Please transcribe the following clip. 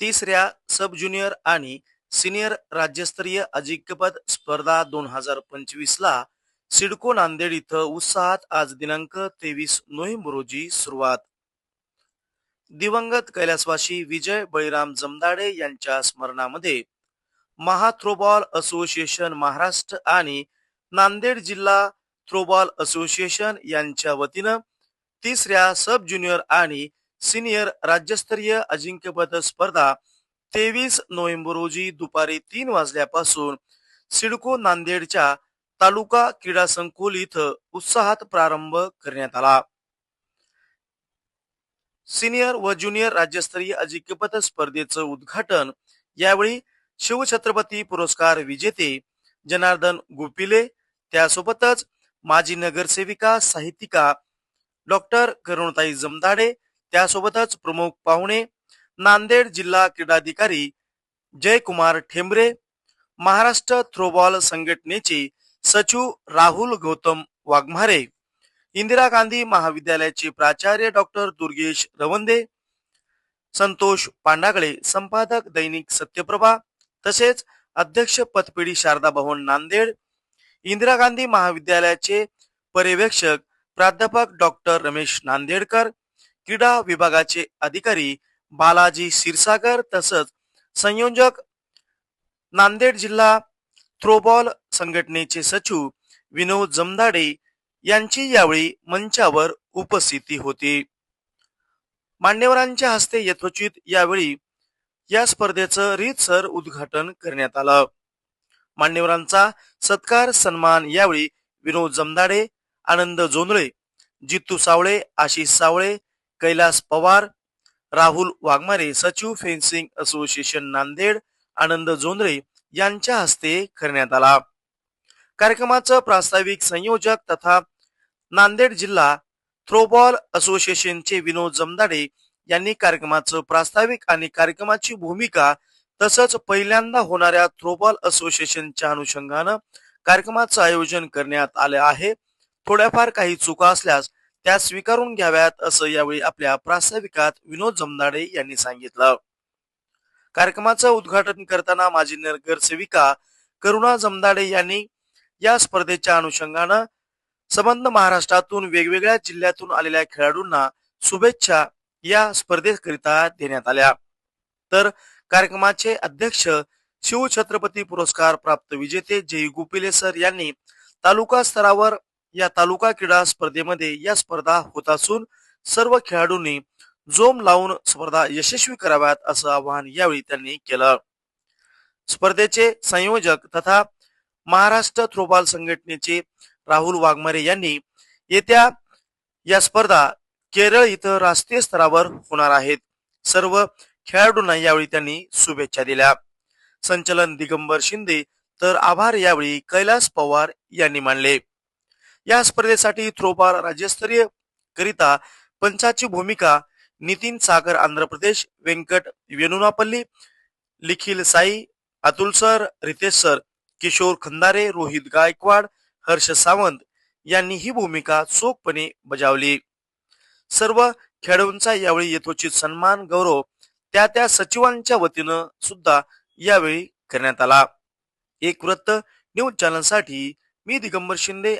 तिसऱ्या सब ज्युनियर आणि सिनियर राज्यस्तरीय अजिंक्यपद स्पर्धा दोन हजार पंचवीस ला सिडको नांदेड इथं उत्साहात आज दिनांक तेवीस नोव्हेंबर रोजी सुरुवात. दिवंगत कैलासवासी विजय बळीराम जमदाडे यांच्या स्मरणामध्ये महा थ्रोबॉल असोसिएशन महाराष्ट्र आणि नांदेड जिल्हा थ्रोबॉल असोसिएशन यांच्या वतीनं तिसऱ्या सब ज्युनियर आणि सिनियर राज्यस्तरीय अजिंक्यपद स्पर्धा तेवीस नोव्हेंबर रोजी दुपारी तीन वाजल्यापासून सिडको नांदेडच्या तालुका क्रीडा संकुल इथं उत्साहात प्रारंभ करण्यात आला. सिनियर व ज्युनियर राज्यस्तरीय अजिंक्यपद स्पर्धेचं उद्घाटन यावेळी शिवछत्रपती पुरस्कार विजेते जनार्दन गुपिले त्यासोबतच माजी नगरसेविका साहित्यिका डॉक्टर करुणताई जमदाडे त्यासोबतच प्रमुख पाहुणे नांदेड जिल्हा क्रीडाधिकारी जयकुमार ठेंबरे महाराष्ट्र थ्रोबॉल संघटनेचे सचिव राहुल गौतम वाघमारे इंदिरा गांधी महाविद्यालयाचे प्राचार्य डॉक्टर दुर्गेश रवंदे संतोष पांडागळे संपादक दैनिक सत्यप्रभा तसेच अध्यक्ष पतपेढी शारदा भवन नांदेड इंदिरा गांधी महाविद्यालयाचे पर्यवेक्षक प्राध्यापक डॉक्टर रमेश नांदेडकर क्रीडा विभागाचे अधिकारी बालाजी क्षीरसागर तसंच संयोजक नांदेड जिल्हा थ्रोबॉल संघटनेचे सचिव विनोद जमदाडे यांची यावेळी मंचावर उपस्थिती होती. मान्यवरांच्या हस्ते यथोचित यावेळी या स्पर्धेचं रीतसर उद्घाटन करण्यात आलं. मान्यवरांचा सत्कार सन्मान यावेळी विनोद जमदाडे आनंद जोंधळे जित्तू सावळे आशिष सावळे कैलास पवार राहुल वाघमारे सचिव फेन्सिंग असोसिएशन नांदेड आनंद जोंधळे यांच्या हस्ते करण्यात आला. कार्यक्रमाचं प्रास्ताविक संयोजक तथा नांदेड जिल्हा थ्रोबॉल असोसिएशनचे विनोद जमदाडे यांनी कार्यक्रमाचं प्रास्ताविक आणि कार्यक्रमाची भूमिका तसंच पहिल्यांदा होणाऱ्या थ्रोबॉल असोसिएशनच्या अनुषंगानं कार्यक्रमाचं आयोजन करण्यात आले आहे. थोड्याफार काही चुका असल्यास त्या स्वीकारून घ्याव्यात असं यावेळी आपल्या प्रास्ताविकात विनोद जमदाडे यांनी सांगितलं. कार्यक्रमाचं उद्घाटन करताना माजी नगरसेविका करुणा जमदाडे यांनी या स्पर्धेच्या अनुषंगानं संबंध महाराष्ट्रातून वेगवेगळ्या जिल्ह्यातून आलेल्या खेळाडूंना शुभेच्छा या स्पर्धेकरिता देण्यात आल्या. तर कार्यक्रमाचे अध्यक्ष शिवछत्रपती पुरस्कार प्राप्त विजेते जय गुपिले सर यांनी तालुका स्तरावर या तालुका क्रीडा स्पर्धेमध्ये या स्पर्धा होत असून सर्व खेळाडूंनी जोम लावून स्पर्धा यशस्वी कराव्यात असं आवाहन यावेळी त्यांनी केलं. स्पर्धेचे संयोजक तथा महाराष्ट्र थ्रोबॉल संघटनेचे राहुल वाघमारे यांनी येत्या या स्पर्धा केरळ इथं राष्ट्रीय स्तरावर होणार आहेत. सर्व खेळाडूंना यावेळी त्यांनी शुभेच्छा दिल्या. संचलन दिगंबर शिंदे तर आभार यावेळी कैलास पवार यांनी मानले. या स्पर्धेसाठी थ्रोबार राज्यस्तरीय करिता पंचाची भूमिका नितीन सागर आंध्र प्रदेश व्यंकट वेणुनापल्ली लिखिल साई अतुल सर रितेश सर किशोर खंदारे रोहित गायकवाड हर्ष सावंत यांनी ही भूमिका चोखपणे बजावली. सर्व खेळाडूंचा यावेळी यथोचित सन्मान गौरव त्या त्या सचिवांच्या वतीनं सुद्धा यावेळी करण्यात आला. एक वृत्त न्यूज चॅनलसाठी मी दिगंबर शिंदे.